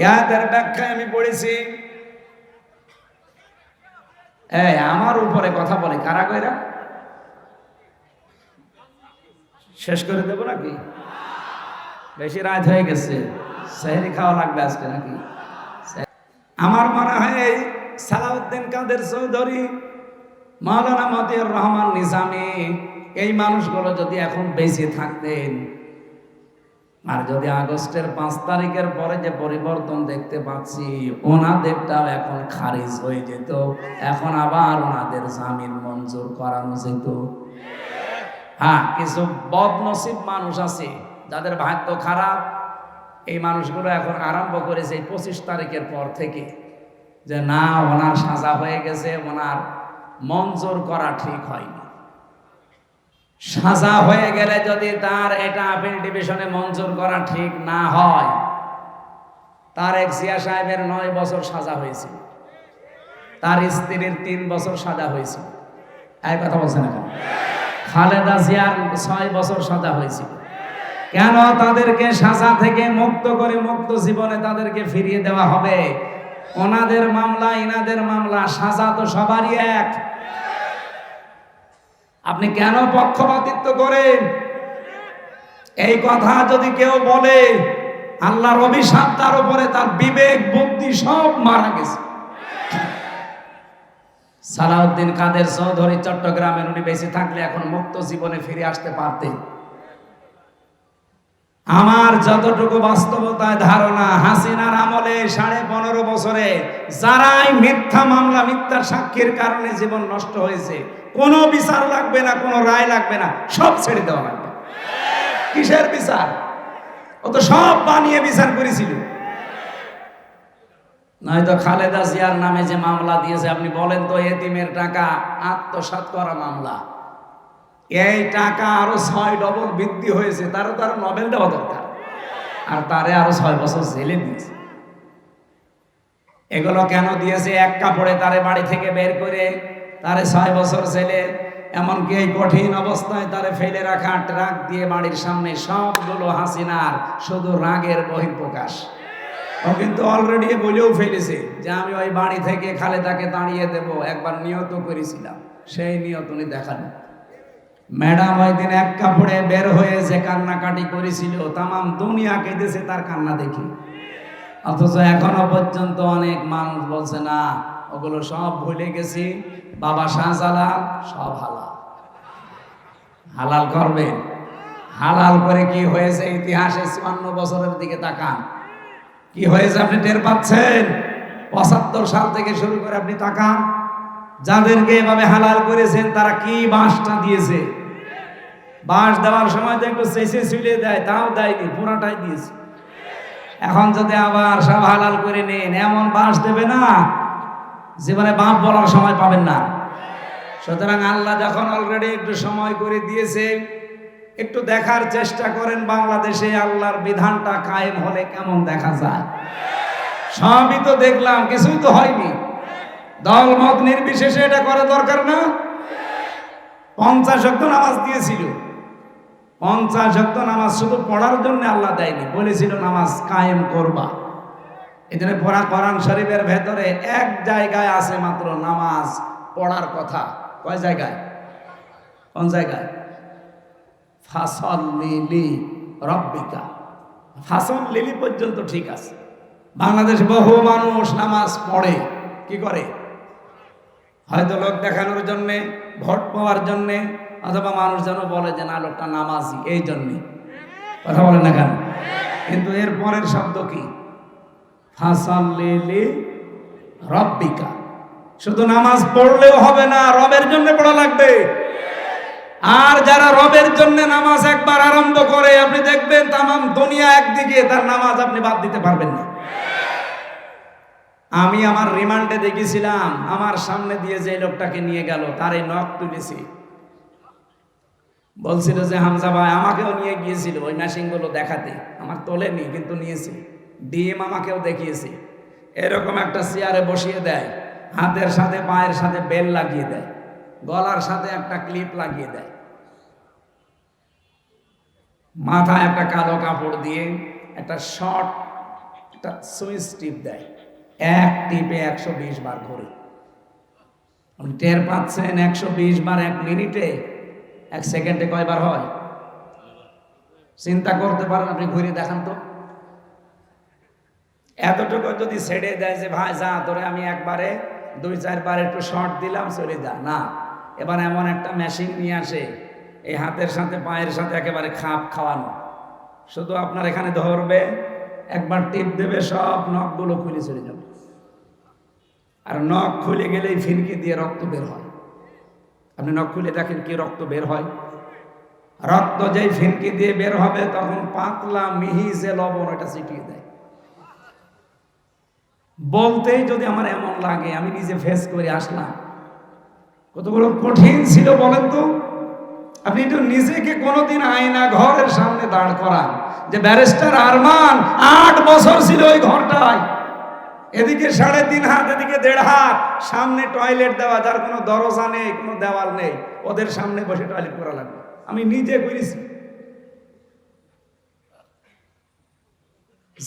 ইয়াদের ব্যাখ্যায় আমি পড়েছি। আমার উপরে কথা বলে, কারা কইরা? শেষ করে দেবো নাকি? বেশি রাত হয়ে গেছে। সেহরি খাওয়া লাগবে আজকে নাকি? আমার মনে হয় এই সালাউদ্দিন কাদের চৌধুরী, মাওলানা মতিউর রহমান নিজামী, এই মানুষগুলো যদি এখন বেঁচে থাকতেন আর যদি আগস্টের পাঁচ তারিখের পরে যে পরিবর্তন দেখতে পাচ্ছি ওনাদেরটাও এখন খারিজ হয়ে যেত। এখন আবার ওনাদের জামিন মঞ্জুর করানো যেত। হ্যাঁ কিছু বদনসিব মানুষ আছে, যাদের ভাগ্য খারাপ। এই মানুষগুলো এখন আরম্ভ করেছে পঁচিশ তারিখের পর থেকে যে না, ওনার সাজা হয়ে গেছে, ওনার মঞ্জুর করা ঠিক হয়নি। সাজা হয়ে গেলে যদি তার এটা আপিল ডিভিশনে মঞ্জুর করা ঠিক না হয় তার এক সিয়া সাহেবের নয় বছর সাজা হয়েছিল। তার স্ত্রীর তিন বছর সাজা হয়েছিল। এক কথা বলছেন এখন খালেদা জিয়ার ছয় বছর সাজা হয়েছিল। কেন তাদেরকে সাজা থেকে মুক্ত করে মুক্ত জীবনে তাদেরকে ফিরিয়ে দেওয়া হবে? ওনাদের মামলা, ইনাদের মামলা, সাজা তো সবারই এক। আপনি কেন পক্ষপাতিত্ব করেন? এই কথা যদি কেউ বলে, আল্লাহর অভিশাপ তার উপরে, তার বিবেক, বুদ্ধি সব মারা গেছে। সালাউদ্দিন কাদের চৌধুরী চট্টগ্রামের উনি বেশি থাকলে এখন মুক্ত জীবনে ফিরে আসতে পারতেন। আমার যতটুকু বাস্তবতায় ধারণা, হাসিনার আমলে সাড়ে পনেরো বছরে যারাই মিথ্যা মামলা মিথ্যার সাক্ষীর কারণে জীবন নষ্ট হয়েছে, কোনো বিচার লাগবে না, কোনো রায় লাগবে না, সব ছেড়ে দেওয়া লাগবে। কিসের বিচার? ও তো সব বানিয়ে বিচার করেছিল। নয়তো খালেদা জিয়ার নামে যে মামলা দিয়েছে, আপনি বলেন তো এতিমের টাকা আত্মসাৎ করা মামলা। এই টাকা আরও ছয় ডবল বৃদ্ধি হয়েছে, তারও আরও নবেল দেওয়া দরকার। আর তারে আরও ছয় বছর জেলে দিয়েছে। এগুলো কেন দিয়েছে? এক কাপড়ে তারে বাড়ি থেকে বের করে তারে ছয় বছর জেলে, এমনকি এই কঠিন অবস্থায় তারে ফেলে রাখা ট্রাক দিয়ে বাড়ির সামনে সবগুলো হাসিনার শুধু রাগের বহিঃপ্রকাশ। ও কিন্তু অলরেডি বলেও ফেলেছে যে আমি ওই বাড়ি থেকে খালেদাকে দাঁড়িয়ে দেব, একবার নিয়ত করেছিলাম। সেই নিয়ত উনি দেখালেন। ম্যাডাম ওই দিন এক কাপড়ে বের হয়ে যে কান্নাকাটি করেছিল, তামাম দুনিয়া কেঁদেছে তার কান্না দেখি। অথচ এখনও পর্যন্ত অনেক মানুষ বলছে, না, ওগুলো সব ভুলে গেছি। বাবা শাহজালাল, সব হালাল। হালাল করবেন হালাল করে কি হয়েছে ইতিহাসে চুয়ান্ন বছরের দিকে তাকান। কি হয়েছে আপনি টের পাচ্ছেন? পঁচাত্তর সাল থেকে শুরু করে আপনি তাকান। যাদেরকে এভাবে হালাল করেছেন, তারা কি বাঁশটা দিয়েছে? বাঁশ দেওয়ার সময় তো একটু চেঁচে ছুলে দেয়, তাও দেয়নি, পুরাটাই দিয়েছে। এখন যদি আবার সব হালাল করে নেন, এমন বাঁশ দেবে না, জীবনে বাপ বলার সময় পাবেন না। সুতরাং আল্লাহ যখন অলরেডি একটু সময় করে দিয়েছে, একটু দেখার চেষ্টা করেন বাংলাদেশে আল্লাহর বিধানটা কায়েম হলে কেমন দেখা যায়। সবই তো দেখলাম, কিছুই তো হয়নি। দল মত নির্বিশেষে এটা করা দরকার না। পঞ্চাশ শক্ত নামাজ দিয়েছিল। পঞ্চাশ শক্ত নামাজ শুধু পড়ার জন্য আল্লাহ দেয়নি, বলেছিল নামাজ কায়েম করবা। এই জন্য পড়া কোরআন শরীফের ভেতরে এক জায়গায় আছে মাত্র নামাজ পড়ার কথা। কয় জায়গায়? কোন জায়গায়? ফাসল লিলি রব্বিকা। ফাসল লিলি পর্যন্ত ঠিক আছে। বাংলাদেশ বহু মানুষ নামাজ পড়ে, কি করে? হয়তো লোক দেখানোর জন্যে, ভোট পাওয়ার জন্যে, অথবা মানুষ যেন বলে যে, না, লোকটা নামাজি। এই জন্যে। কথা বলে না কেন? কিন্তু এর পরের শব্দ কি? রব্বিকা। শুধু নামাজ পড়লেও হবে না, রবের জন্য পড়া লাগবে। আর যারা রবের জন্য নামাজ একবার আরম্ভ করে, আপনি দেখবেন তামাম দুনিয়া একদিকে, তার নামাজ আপনি বাদ দিতে পারবেন না। আমি আমার রিমান্ডে দেখেছিলাম, আমার সামনে দিয়ে যে লোকটাকে নিয়ে গেল তার নখ তুলেছি। বলছিল যে, হামজা ভাই, আমাকেও নিয়ে গিয়েছিল ওই মেশিনগুলো দেখাতে। আমার তোলেনি কিন্তু নিয়েছি। ডিএম আমাকেও দেখিয়েছি। এরকম একটা চেয়ারে বসিয়ে দেয়, হাতের সাথে, পায়ের সাথে বেল লাগিয়ে দেয়, গলার সাথে একটা ক্লিপ লাগিয়ে দেয়। মাথায় একটা কালো কাপড় দিয়ে একটা শর্ট, একটা সুইচ টিপ দেয়। এক টিপে একশো বিশ বার ঘুরে। আপনি টের পাচ্ছেন একশো বিশ বার এক মিনিটে, এক সেকেন্ডে কয়বার হয়? চিন্তা করতে পারেন আপনি ঘুরে দেখান তো। এতটুকু যদি ছেড়ে দেয় যে, ভাই, যা ধরে আমি একবারে, দুই চারবার একটু শর্ট দিলাম, চলে যা। না, এবার এমন একটা মেশিন নিয়ে আসে, এই হাতের সাথে, পায়ের সাথে একেবারে খাপ খাওয়ানো। শুধু আপনার এখানে ধরবে একবার টিপ দেবে, সব নখগুলো খুলে চলে যাবে। আর নখ খুলে গেলেই ফিনকি দিয়ে রক্ত বের হয়। আপনি নখ খুলে দেখেন কি রক্ত বের হয়? রক্ত যেই ফিনকি দিয়ে বের হবে, তখন পাতলা মিহি যে লবণ এটা ছিটিয়ে দেয়। বলতেই যদি আমার এমন লাগে, আমি নিজে ফেস করে আসলাম। কতগুলো কঠিন ছিল বলেন তো। আপনি একটু নিজেকে কোনোদিন আয়না ঘরের সামনে দাঁড় করান। যে ব্যারিস্টার আরমান, আট বছর ছিল ওই ঘরটায়। এদিকে সাড়ে তিন হাত, এদিকে দেড় হাত। সামনে টয়লেট দেওয়া, যার কোনো দরজা নেই, কোনো দেওয়াল নেই। ওদের সামনে বসে টয়লেট করা লাগবে। আমি নিজে করেছি।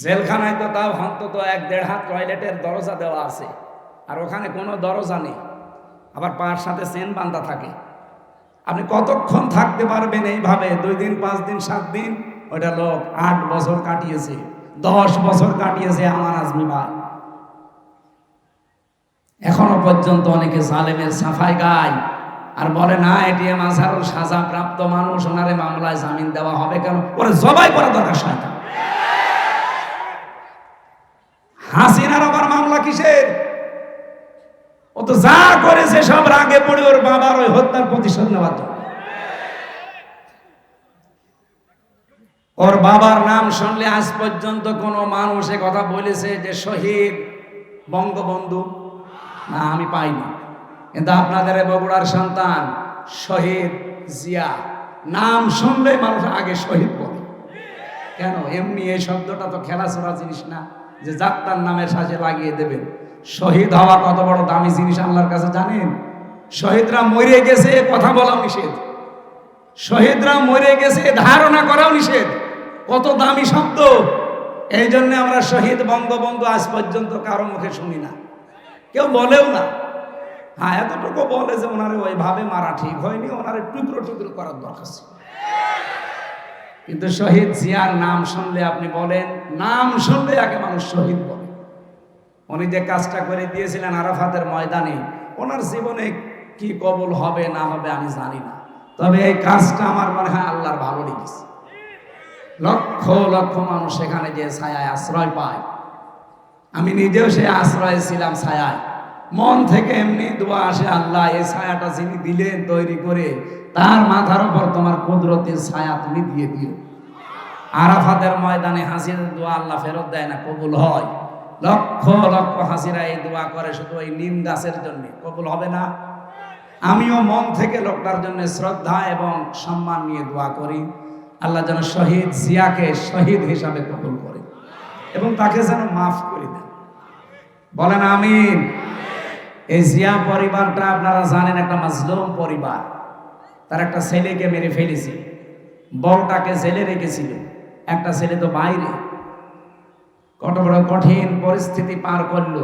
জেলখানায় তো তাও অন্তত এক দেড় হাত টয়লেটের দরজা দেওয়া আছে। আর ওখানে কোনো দরজা নেই। আবার পার সাথে চেন বান্ধা থাকে। আপনি কতক্ষণ থাকতে পারবেন এইভাবে? দুই দিন, পাঁচ দিন, সাত দিন? ওটা লোক আট বছর কাটিয়েছে, দশ বছর কাটিয়েছে আমার আজমি ভাই। এখনও পর্যন্ত অনেকে জালেমের সাফাই গায়। আর বলে, না এটিএম আজহারুল সাজা, প্রাপ্ত মানুষ, ওনারে মামলায় জামিন দেওয়া হবে কেন? ওরে জবাই করা দরকার, শয়তান। হাসিনার আবার মামলা কিসের? করেছে সব রাগে পড়ে ওর বাবার ওই হত্যার প্রতিশোধ নেওয়ার জন্য। ওর বাবার নাম শুনলে আজ পর্যন্ত কোনো মানুষ কথা বলেছে যে শহীদ বঙ্গবন্ধু। না, আমি পাইনি। কিন্তু আপনাদের বগুড়ার সন্তান শহীদ জিয়া, নাম শুনলে মানুষ আগে শহীদ বলে। কেন? এমনি এই শব্দটা তো খেলাচোরা জিনিস না, যে যাত্রার নামের সাজে লাগিয়ে দেবেন। শহীদ হওয়া কত বড় দামি জিনিস আল্লাহর কাছে জানেন? শহীদরা মরে গেছে, কথা বলাও নিষেধ। শহীদরা মরে গেছে, ধারণা করাও নিষেধ। কত দামি শব্দ। এই জন্য আমরা শহীদ বঙ্গবন্ধু আজ পর্যন্ত কারও মুখে শুনি না। কেউ বলেও না। হ্যাঁ এতটুকু বলে যে ওনারে ওইভাবে মারা ঠিক হয়নি, ওনারে টুকরো টুকরো করার দরকার ছিল। কিন্তু শহীদ জিয়ার নাম শুনলে আপনি বলেন, নাম শুনলে আগে মানুষ শহীদ বলে। উনি যে কাজটা করে দিয়েছিলেন আরাফাতের ময়দানে, ওনার জীবনে কি কবল হবে, না হবে আমি জানি না। তবে এই কাজটা আমার মনে হয় আল্লাহর ভালো লেগেছে। লক্ষ লক্ষ মানুষ সেখানে যে ছায়ায় আশ্রয় পায়। আমি নিজেও সে আশ্রয় ছিলাম ছায়ায়। মন থেকে এমনি দোয়া আসে, আল্লাহ, এই ছায়াটা যিনি দিলেন তৈরি করে, তার মাথার উপর তোমার কুদরতের ছায়া তুমি দিয়ে দিও। আরাফাতের ময়দানে হাসির দোয়া আল্লাহ ফেরত দেয় না, কবুল হয়। লক্ষ লক্ষ হাসিরা এই দোয়া করে শুধু ওই নিম গাছের জন্য। কবুল হবে না? আমিও মন থেকে লোকটার জন্য শ্রদ্ধা এবং সম্মান নিয়ে দোয়া করি। আল্লাহ যেন শহীদ জিয়াকে শহীদ হিসাবে কবুল করে এবং তাকে যেন মাফ করে দেন। বলেন আমিন। এই জিয়া পরিবারটা আপনারা জানেন একটা মাজলুম পরিবার। তার একটা ছেলেকে মেরে ফেলেছে। বড়টাকে জেলে রেখেছিল। একটা ছেলে তো বাইরে। কত বড় কঠিন পরিস্থিতি পার করল।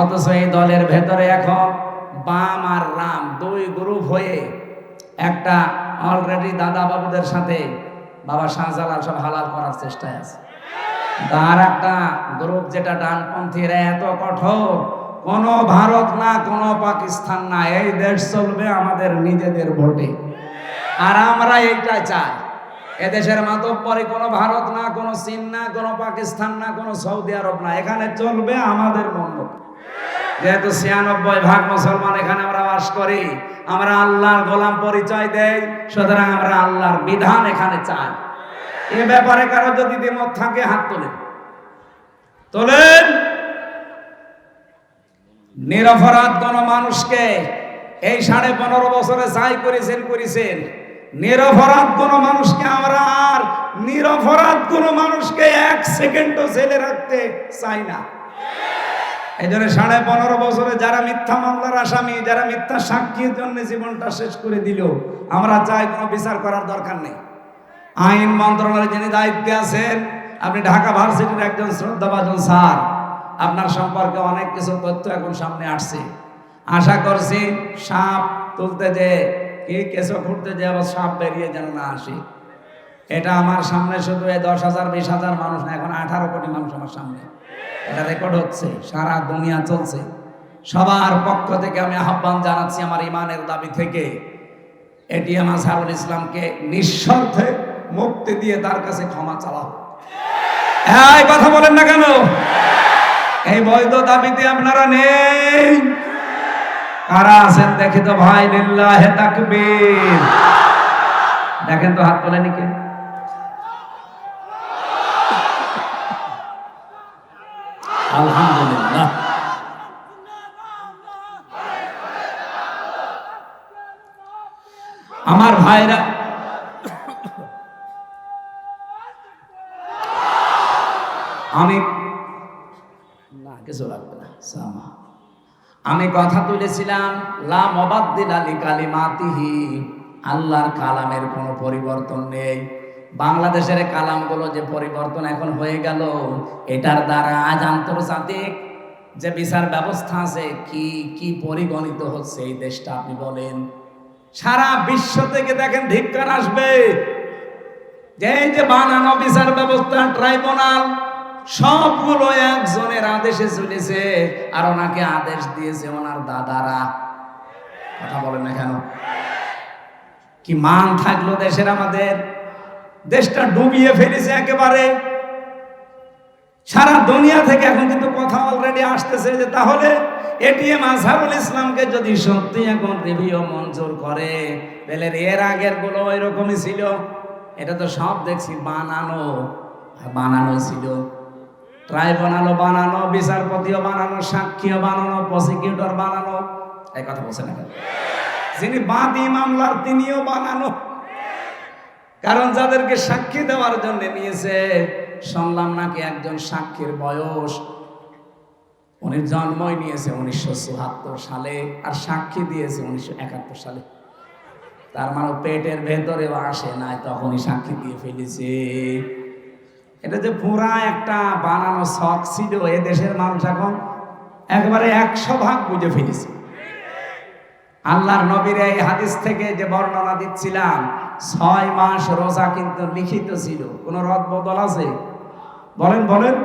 অথচ এই দলের ভেতরে এখন বাম আর রাম, দুই গ্রুপ হয়ে একটা অলরেডি দাদা বাবুদের সাথে বাবা শাহজালাল সব হালাল করার চেষ্টায় আছে। তার একটা গ্রুপ যেটা ডানপন্থীরা এত কঠোর, কোন ভারত না, কোন পাকিস্তান না, এই দেশ চলবে আমাদের নিজেদের ভোটে। আর আমরা এইটা চাই। এদেশের মাতব পরে কোনো ভারত না, কোনো চীন না, কোনো পাকিস্তান না, কোনো সৌদি আরব না। এখানে চলবে আমাদের মন্দ যেহেতু ছিয়ানব্বই ভাগ মুসলমান এখানে আমরা বাস করি, আমরা আল্লাহর গোলাম পরিচয় দেই, সুতরাং আমরা আল্লাহর বিধান এখানে চাই। এ ব্যাপারে কারও যদি দ্বিমত থাকে, হাত তোলেন। তোলেন! নিরপরাধ কোন মানুষকে এই সাড়ে পনেরো বছরে যাই করেছেন করেছেন। নিরপরাধ কোন মানুষকে আমরা আর নিরপরাধ কোন মানুষকে এক সেকেন্ডও জেলে রাখতে চাই না। এই জন্য সাড়ে পনেরো বছরে যারা মিথ্যা মামলার আসামি, যারা মিথ্যা সাক্ষীর জন্য জীবনটা শেষ করে দিল, আমরা চাই কোনো বিচার করার দরকার নেই। আইন মন্ত্রণালয়ে যিনি দায়িত্বে আছেন, আপনি ঢাকা ভার্সিটির একজন শ্রদ্ধাভাজন স্যার, আপনার সম্পর্কে অনেক কিছু তথ্য এখন সামনে আসছে। আশা করছি সাপ তুলতে যে কি কেঁচো খুঁড়তে যে আবার সাপ বেরিয়ে যেন না আসে। এটা আমার সামনে শুধু এই দশ হাজার, বিশ হাজার মানুষ না, এখন আঠারো কোটি মানুষ আমার সামনে। এটা রেকর্ড হচ্ছে, সারা দুনিয়া চলছে। সবার পক্ষ থেকে আমি আহ্বান জানাচ্ছি আমার ইমানের দাবি থেকে। এটিএম আজহারুল ইসলামকে নিঃস্বার্থে মুক্তি দিয়ে তার কাছে ক্ষমা চাওয়া। হ্যাঁ কথা বলেন না কেন? এই বৈধ দাবিতে আপনারা নেই। কারা আছেন দেখি তো ভাই লিল্লাহে তাকবীর? দেখেন তো হাত তোলেনি কে আলহামদুলিল্লাহ। আমার ভাইরা আমি না, কিছু লাগবে না। সামা। আমি কথা তুলেছিলাম, লা মবাদ্দিল আলী কালিমাতিহি আল্লাহর কালামের কোনো পরিবর্তন নেই। বাংলাদেশের কালামগুলো যে পরিবর্তন এখন হয়ে গেল, এটার দ্বারা আজ আন্তর্জাতিক যে বিচার ব্যবস্থা আছে, কি কি পরিগণিত হচ্ছে এই দেশটা আপনি বলেন। সারা বিশ্ব থেকে দেখেন ধিক্কার আসবে। যে বানানো বিচার ব্যবস্থা, ট্রাইব্যুনাল সবগুলো একজনের আদেশে চলেছে আর ওনাকে আদেশ দিয়েছে ওনার দাদারা। কথা বলেন না কেন? কি মান থাকল দেশের আমাদের? দেশটা ডুবিয়ে ফেলেছে একেবারে। সারা দুনিয়া থেকে এখন কিন্তু কথা অলরেডি আসতেছে যে তাহলে এটিএম আজহারুল ইসলামকে যদি সত্যি এখন রিভিউ মঞ্জুর করে, তাহলে এর আগেরগুলো এরকমই ছিল। এটা তো সব দেখছি, বানানো। বানানো ছিল। ট্রাইব্যুনালও বানানো বিচারপতিও বানানো সাক্ষীও বানানো প্রসিকিউটর বানানো এই কথা বলছেন না যিনি বাদী মামলার, তিনিও বানানো কারণ যাদেরকে সাক্ষী দেওয়ার জন্য নিয়েছে, শুনলাম নাকি একজন সাক্ষীর বয়স, উনি জন্মই নিয়েছে উনিশশো চুয়াত্তর সালে আর সাক্ষী দিয়েছে উনিশশো একাত্তর সালে। তার মানে পেটের ভেতরেও আসে নাই, তখনই সাক্ষী দিয়ে ফেলেছে। এটা যে পুরা একটা বানানো শখ ছিল, এ দেশের মানুষ এখন একবারে একশো ভাগ বুঝে ফেলেছে। আল্লাহর নবীর এই হাদিস থেকে যে বর্ণনা দিচ্ছিলাম, ছয় মাস রোজা কিন্তু লিখিত ছিল, কোন রদ বদল আছে? বলেন বলেন।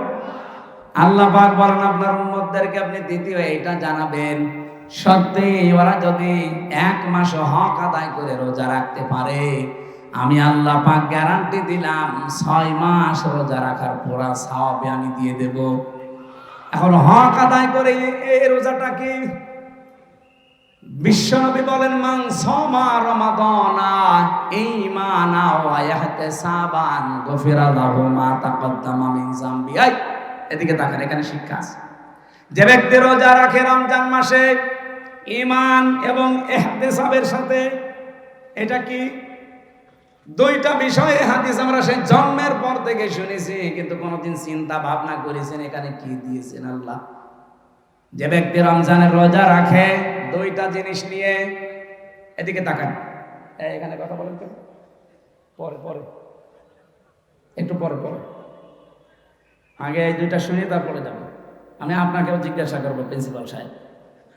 আল্লাহ পাক বলেন, আপনার উম্মতদেরকে আপনি দ্বিতীয় এটা জানাবেন। সত্যি ওরা যদি এক মাস হক আদায় করে রোজা রাখতে পারে আমি আল্লাহ পাক গ্যারান্টি দিলাম, ছয় মাস রোজা রাখার পুরা সাওয়াবে আমি দিয়ে দেব। এখন হক আদায় করে এই রোজাটা কি? বিশ্বনবী বলেন, মান সমা রমাদানা ঈমানা ওয়া ইহতিসাবান গফিরা লাহু মা তাকদ্দামা মিন যামবি। আই এদিকে তাকান, এখানে শিক্ষা আছে। যে ব্যক্তি রোজা রাখে রমজান মাসে, ঈমান এবং ইহতিসাবের সাথে, এটা কি দুইটা বিষয়ে হাদিস আমরা সেই জন্মের পর থেকে শুনেছি, কিন্তু কোনোদিন চিন্তা ভাবনা করেছেন এখানে কি দিয়েছেন আল্লাহ? যে ব্যক্তি রমজানের রোজা রাখে, দুইটা জিনিস নিয়ে, এদিকে তাকান। এখানে কথা বলেন তো। পরে পরে। একটু পরে পরে। আগে এই দুইটা শুনে তারপরে যাব। আমি আপনাকেও জিজ্ঞাসা করব, প্রিন্সিপাল সাহেব।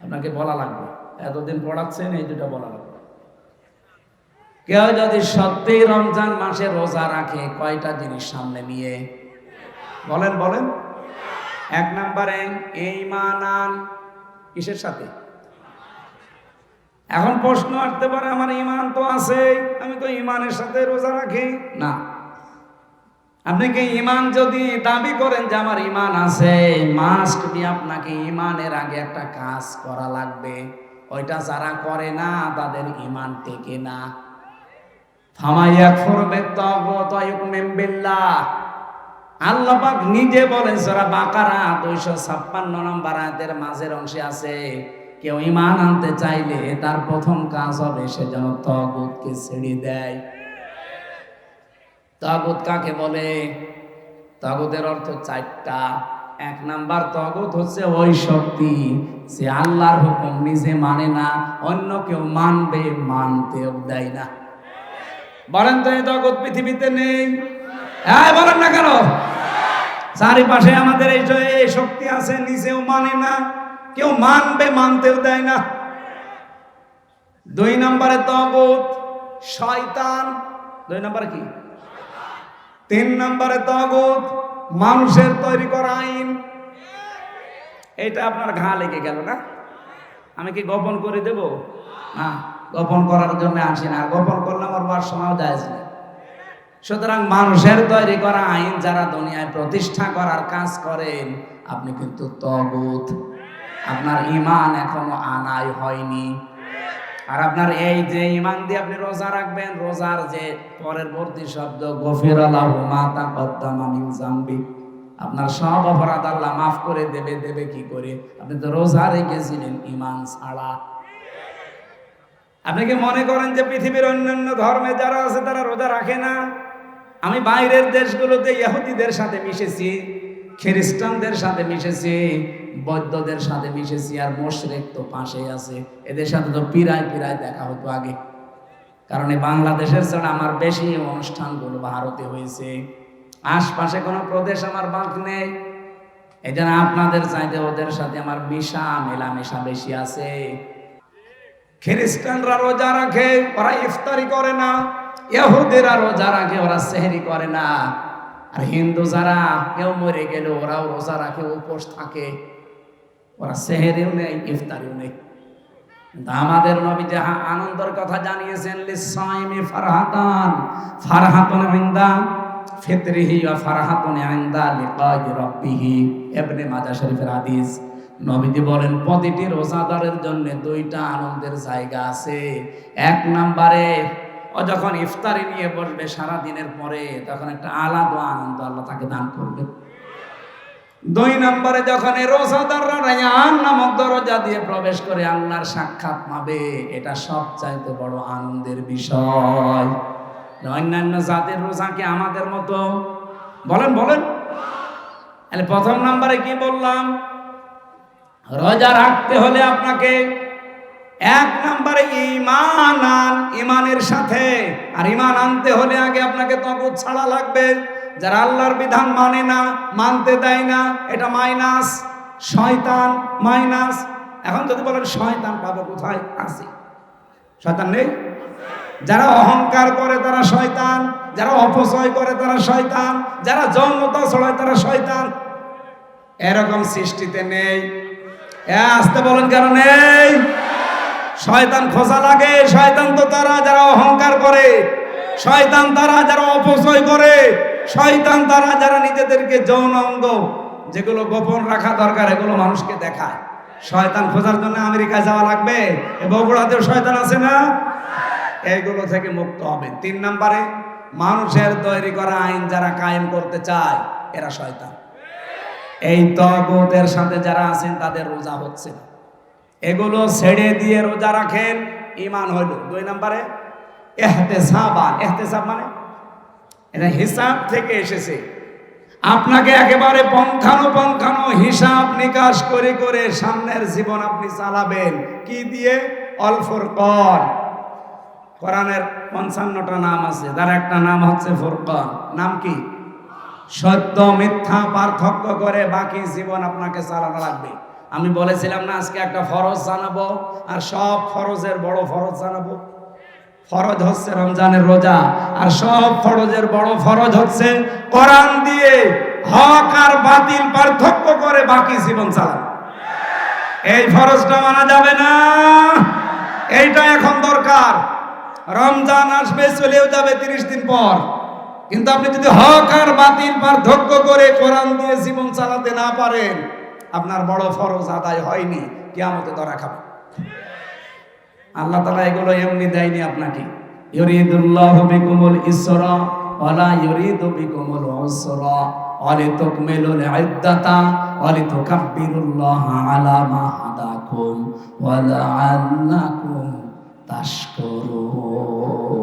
আপনাকে বলা লাগবে। এতদিন পড়াচ্ছেন, এই দুটা বলা লাগবে। কেউ যদি সত্যি রমজান মাসে রোজা রাখে, কয়টা জিনিস সামনে নিয়ে? বলেন বলেন। এক নম্বরে এই মানান কিসের সাথে? এখন প্রশ্ন আসতে পারে, আমার ইমান তো আছে আমি তো ইমানের সাথে রোজা রাখি। না। আপনি কি ইমান যদি দাবি করেন যে আমার ইমান আছে, মাস্ট বি আপনাকে ইমানের আগে একটা কাজ করা লাগবে। ওইটা যারা করে না, তাদের ইমান টেকে না। ফামাইয়া ফরবে তগত ইউমিন বিল্লাহ। আল্লাহ পাক নিজে বলেন বাকারা 256 নম্বর আয়াতের মাঝের অংশে আছে, কেউ ঈমান আনতে চাইলে তার প্রথম কাজ হবে সে যেন তগুতকে ছেড়ে দেয়। তগুত কাকে বলে? তগুতের অর্থ চারটা। এক নাম্বার তগুত হচ্ছে ওই শক্তি সে আল্লাহর হুকুম নিজে মানে না, অন্য কেউ মানবে, মানতেও দেয় না। বলেন তো এই তগুত পৃথিবীতে নেই। হ্যাঁ বলেন না কেন? চারিপাশে আমাদের এই এই শক্তি আছে, নিজেও মানে না, কেউ মানবে, মানতেও দেয় না। দুই নম্বরে তগুত শয়তান, দুই নম্বরে কি? তিন নম্বরে তগুত মানুষের তৈরি করা আইন। এটা আপনার ঘা লেগে গেল না? আমি কি গোপন করে দেব? না। গোপন করার জন্য আসি না। গোপন করলে আমার শোনাও যায় না সুতরাং মানুষের তৈরি করা আইন যারা দুনিয়ায় প্রতিষ্ঠা করার কাজ করেন, আপনি কিন্তু তগুত। আপনার ইমান এখনও আনাই হয়নি। আর আপনার এই যে ইমান দিয়ে আপনি রোজা রাখবেন, রোজার যে পরের বর্তী শব্দ গফির মাতা জাম্বি আপনার সব অপরাধ আল্লাহ মাফ করে দেবে দেবে কি করে? আপনি তো রোজা রেখেছিলেন ইমান ছাড়া। আপনি কি মনে করেন যে পৃথিবীর অন্যান্য ধর্মে যারা আছে তারা রোজা রাখে না? আমি বাইরের দেশগুলোতে ইহুদিদের সাথে মিশেছি, খ্রিস্টানদের সাথে মিশেছি, বৌদ্ধদের সাথে মিশেছি আর মোশরেক তো পাশেই আছে। এদের সাথে তো পিরায় পিরায় দেখা হতো আগে। কারণ এই বাংলাদেশের ছাড়া আমার বেশি অনুষ্ঠানগুলো ভারতে হয়েছে। আশপাশে কোনো প্রদেশ আমার বাঁক নেই। এই আপনাদের চাইতে ওদের সাথে আমার মিশা, মেলামেশা বেশি আছে। খ্রিস্টানরা রোজা রাখে, ওরা ইফতারি করে না। ইহুদিরা রোজা রাখে, ওরা সেহরি করে না। আর হিন্দু যারা, কেউ মরে গেলে ওরাও রোজা রাখে, উপোস থাকে। ওরা সেহেরিও নেই ইফতারিও নেই আমাদের নবী যে হা- আনন্দের কথা জানিয়েছেন লিসাইমি ফারহাতান, ফারহাতুন ইনদা ফিতরিহি ওয়া ফারহাতুন ইনদা লিকাই রাব্বিহি। ইবনে মাজাহ শরীফের হাদিস। নবীজি বলেন, প্রতিটি রোজাদারের জন্য দুইটা আনন্দের জায়গা আছে। এক নাম্বারে, ও যখন ইফতারি নিয়ে বসবে সারা দিনের পরে, তখন একটা আলাদা আনন্দ আল্লাহ তাকে দান করবে। দুই নম্বরে, যখন এই রোজাদাররা রায়ান নামক দরজা দিয়ে প্রবেশ করে আল্লাহর সাক্ষাৎ পাবে, এটা সবচাইতে বড় আনন্দের বিষয়। অন্যান্য জাতির রোজা কি আমাদের মতো? বলেন বলেন। প্রথম নম্বরে কি বললাম? রোজা রাখতে হলে আপনাকে এক নম্বরে ইমান আন ইমানের সাথে। আর ইমান আনতে হলে আগে আপনাকে তবুত ছাড়া লাগবে। যারা আল্লাহর বিধান মানে না, মানতে দেয় না, এটা মাইনাস। শয়তান মাইনাস। এখন যদি বলেন শয়তান পাবে কোথায়? আছে। শয়তান নেই? যারা অহংকার করে তারা শয়তান, যারা অপচয় করে তারা শয়তান, যারা জন্মতা ছড়ায় তারা শয়তান। এরকম সৃষ্টিতে নেই। আসতে বলেন কেন নেই? শয়তান খোঁজা লাগে, শয়তান তো তারা যারা অহংকার করে, শয়তান তারা যারা অপচয় করে, শয়তান তারা যারা নিজেদেরকে যৌন অঙ্গ যেগুলো গোপন রাখা দরকার, এগুলো মানুষকে দেখায়। শয়তান খোঁজার জন্য আমেরিকায় যাওয়া লাগবে? বগুড়াতেও শয়তান আছে না? এইগুলো থেকে মুক্ত হবে। তিন নম্বরে, মানুষের তৈরি করা আইন যারা কায়েম করতে চায়, এরা শয়তান। এই তগতের সাথে যারা আছেন, তাদের রোজা হচ্ছে না। এগুলো ছেড়ে দিয়ে রোজা রাখেন ইমান হইল। দুই নম্বরে, এহতেসাবান। এহতেসাব মানে? এটা হিসাব থেকে এসেছে। আপনাকে একেবারে পঙ্খানো পঙ্খানো হিসাব নিকাশ করে করে সামনের জীবন আপনি চালাবেন। কি দিয়ে? অল্পর কর কোরআনের পঞ্চান্নটা নাম আছে। তার একটা নাম হচ্ছে ফুরকন নাম কি? সত্য, মিথ্যা, পার্থক্য করে বাকি জীবন আপনাকে চালানো লাগবে। আমি বলেছিলাম না, আজকে একটা ফরজ জানাব, আর সব ফরজের বড় ফরজ জানাব। ফরজ হচ্ছে রমজানের রোজা, আর সব ফরজের বড় ফরজ হচ্ছে কোরআন দিয়ে হক আর বাতিল পার্থক্য করে বাকি জীবন চালানো। এই ফরজটা মানা যাবে না। এইটা এখন দরকার। রমজান আসবে, চলেও যাবে তিরিশ দিন পর। কিন্তু আপনি যদি হক আর বাতিল পার্থক্য করে কোরআন দিয়ে জীবন চালাতে না পারেন, আপনার বড় ফরজ আদায় হয়নি, কেয়ামতে ধরা খাবে। আল্লাহ তালা এগুলো এমনি দেয়নি আপনাকে। ইউরিদুল্লাহ বিকুমুল ইসরা ওয়ালা ইউরিদু বিকুমুল উসরা ওয়ালিতুকমিলুল ইদ্দাতা ওয়ালিতুকাব্বিরুল্লাহ আলা মা হাদাকুম ওয়া লাআল্লাকুম তাশকুরুন।